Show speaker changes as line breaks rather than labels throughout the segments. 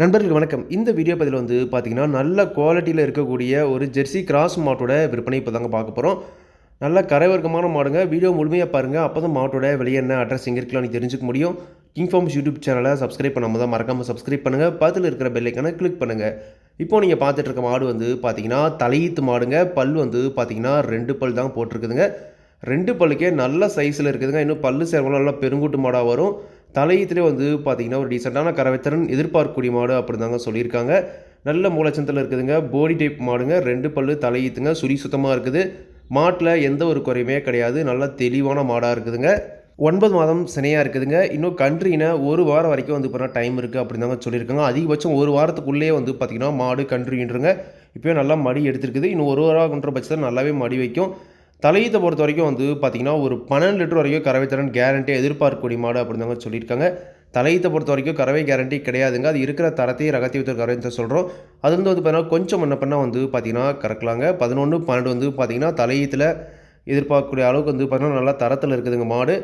நண்பர்களுக்கு வணக்கம். இந்த வீடியோ பதில் வந்து பார்த்தீங்கன்னா நல்ல குவாலிட்டியில் இருக்கக்கூடிய ஒரு ஜெர்சி கிராஸ் மாட்டோட விற்பனை இப்போ தாங்க பார்க்க போகிறோம் நல்ல கரைவர்க்கமான மாடுங்க. வீடியோ முழுமையாக பாருங்கள் அப்போ தான் மாட்டோட வெளியே என்ன அட்ரஸ் எங்கே இருக்கலாம் நீங்கள் தெரிஞ்சுக்க முடியும். கிங் ஃபார்ம்ஸ் யூடியூப் சேனலை சப்ஸ்கிரைப் பண்ணாமல் தான் மறக்காமல் சப்ஸ்கிரைப் பண்ணுங்கள் பக்கத்தில் இருக்கிற பெல்லைக்கான கிளிக் பண்ணுங்கள் இப்போ நீங்கள் பார்த்துட்டு இருக்க மாடு வந்து பார்த்தீங்கன்னா தலையீத்து மாடுங்க. பல் வந்து பார்த்தீங்கன்னா ரெண்டு பல் தான் போட்டிருக்குதுங்க. ரெண்டு பல்லுக்கே நல்ல சைஸில் இருக்குதுங்க. இன்னும் பல்லு சேர்வலாம் நல்லா பெருங்கூட்டு மாடாக வரும். தலையீத்துலேயே வந்து பார்த்தீங்கன்னா ஒரு டீசெண்டான கறவைத்திறன் எதிர்பார்க்கக்கூடிய மாடு அப்படி தாங்க சொல்லியிருக்காங்க. நல்ல மூலச்சந்தில் இருக்குதுங்க. போடி டைப் மாடுங்க. ரெண்டு பல்லு தலையீத்துங்க சுரி சுத்தமாக இருக்குது. மாட்டில் எந்த ஒரு குறையுமே கிடையாது. நல்ல தெளிவான மாடாக இருக்குதுங்க. ஒன்பது மாதம் சினையாக இருக்குதுங்க. இன்னும் கன்றினா ஒரு வாரம் வரைக்கும் வந்து பார்த்தீங்கன்னா டைம் இருக்குது அப்படின்னு தாங்க சொல்லியிருக்காங்க. அதிகபட்சம் ஒரு வாரத்துக்குள்ளேயே வந்து பார்த்திங்கன்னா மாடு கன்றுன்றங்க இப்போயும் நல்லா மடி எடுத்துருக்குது. இன்னும் ஒரு வாரம்ன்ற பட்சத்தில் நல்லாவே மடி வைக்கும். தலையீத்தை பொறுத்த வரைக்கும் வந்து பார்த்திங்கன்னா ஒரு பன்னெண்டு லிட்டர் வரைக்கும் கறவை திறன் கேரண்டி எதிர்பார்க்கக்கூடிய மாடு அப்படின்னு சொல்லியிருக்காங்க. தலையீத்தை பொறுத்த வரைக்கும் கறவை கேரண்டி கிடையாதுங்க. அது இருக்கிற தரத்தையும் ரகத்தை வைத்த கறவை சொல்கிறோம் அது வந்து வந்து பார்த்திங்கன்னா கொஞ்சம் என்ன பண்ணால் வந்து பார்த்திங்கன்னா கறக்கலாங்க. பதினொன்று பன்னெண்டு வந்து பார்த்திங்கன்னா தலையீத்தில் எதிர்பார்க்கக்கூடிய அளவுக்கு வந்து பார்த்திங்கன்னா நல்லா தரத்தில் இருக்குதுங்க மாடு.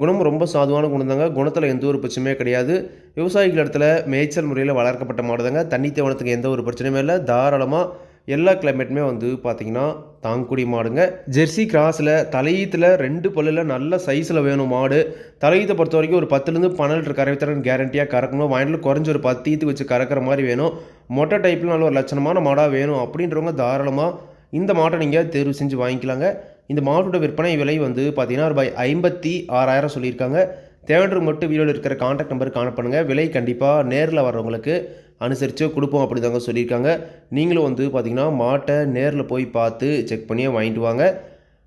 குணம் ரொம்ப சாதுவான குணம் தாங்க குணத்தில் எந்த ஒரு பிரச்சனையுமே கிடையாது. விவசாயிகள் இடத்துல மேய்ச்சல் முறையில் வளர்க்கப்பட்ட மாடு தாங்க தண்ணி தேவனத்துக்கு எந்த ஒரு பிரச்சனையுமே இல்லை. தாராளமாக எல்லா கிளைமேட்டுமே வந்து பார்த்திங்கன்னா தாங்குடி மாடுங்க. ஜெர்சி கிராஸில் தலையீத்தில் ரெண்டு பல்லில் நல்ல சைஸில் வேணும் மாடு. தலையீத்தை பொறுத்த வரைக்கும் ஒரு பத்துலேருந்து பன்னெண்டு லிட்டர் கேரண்டியாக கறக்கணும். வாங்கிட்டு குறைஞ்ச ஒரு பத்து ஈத்து வச்சு கறக்கிற மாதிரி வேணும். மொட்டை டைப்பில் நல்ல ஒரு லட்சணமான மாடாக வேணும் அப்படின்றவங்க தாராளமாக இந்த மாட்டை நீங்கள் தேர்வு செஞ்சு வாங்கிக்கலாங்க. இந்த மாட்டோட விற்பனை விலை வந்து பார்த்தீங்கன்னா ரூபாய் ஐம்பத்தி ஆறாயிரம் சொல்லியிருக்காங்க. தேவையான மட்டும் வீடியோவில் இருக்கிற காண்டாக்ட் நம்பர் காணப்படுங்க விலை கண்டிப்பாக நேரில் வர்றவங்களுக்கு அனுசரித்து கொடுப்போம் அப்படி தாங்க சொல்லியிருக்காங்க. நீங்களும் வந்து பார்த்திங்கன்னா மாட்டை நேரில் போய் பார்த்து செக் பண்ணியே வாங்கிட்டு வாங்க.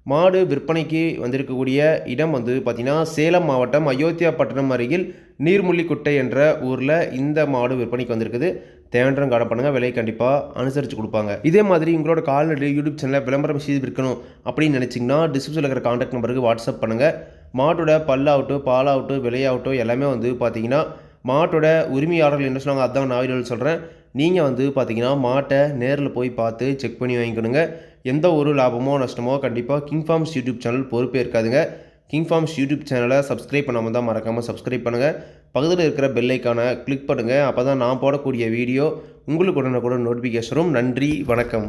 மாடு விற்பனைக்கு வந்திருக்கக்கூடிய இடம் வந்து பார்த்திங்கன்னா சேலம் மாவட்டம் அயோத்தியா பட்டணம் அருகில் நீர்முள்ளிக்குட்டை என்ற ஊரில் இந்த மாடு விற்பனைக்கு வந்திருக்குது. தேவன்றம் காண பண்ணுங்கள் விலை கண்டிப்பாக அனுசரித்து கொடுப்பாங்க. இதே மாதிரி உங்களோட கால்நடை யூடியூப் சேனலில் விளம்பரம் செய்து விற்கணும் அப்படின்னு நினச்சிங்கன்னா டிஸ்கிரிப்ஷனில் இருக்கிற காண்டாக்ட் நம்பருக்கு வாட்ஸ்அப் பண்ணுங்கள் மாட்டோட பல்லாகட்டும் பாலாகட்டும் விலையாகட்டும் எல்லாமே வந்து பார்த்திங்கன்னா மாட்டோட உரிமையாளர்கள் என்ன சொன்னாங்க? அதான் நான் வீடியோவில் சொல்கிறேன் நீங்கள் வந்து பார்த்தீங்கன்னா மாட்டை நேரில் போய் பார்த்து செக் பண்ணி வாங்கிக்கணுங்க. எந்த ஒரு லாபமோ நஷ்டமோ கண்டிப்பாக கிங் ஃபார்ம்ஸ் யூடியூப் சேனல் பொறுப்பே இருக்காதுங்க. கிங் ஃபார்ம்ஸ் யூடியூப் சேனலை சப்ஸ்கிரைப் பண்ணாமல் தான் மறக்காமல் சப்ஸ்கிரைப் பண்ணுங்கள் பக்கத்தில் இருக்கிற பெல்லைக்கான கிளிக் பண்ணுங்கள் அப்போ தான் நான் போடக்கூடிய வீடியோ உங்களுக்கு உடனே கூட நோட்டிஃபிகேஷனும் நன்றி வணக்கம்.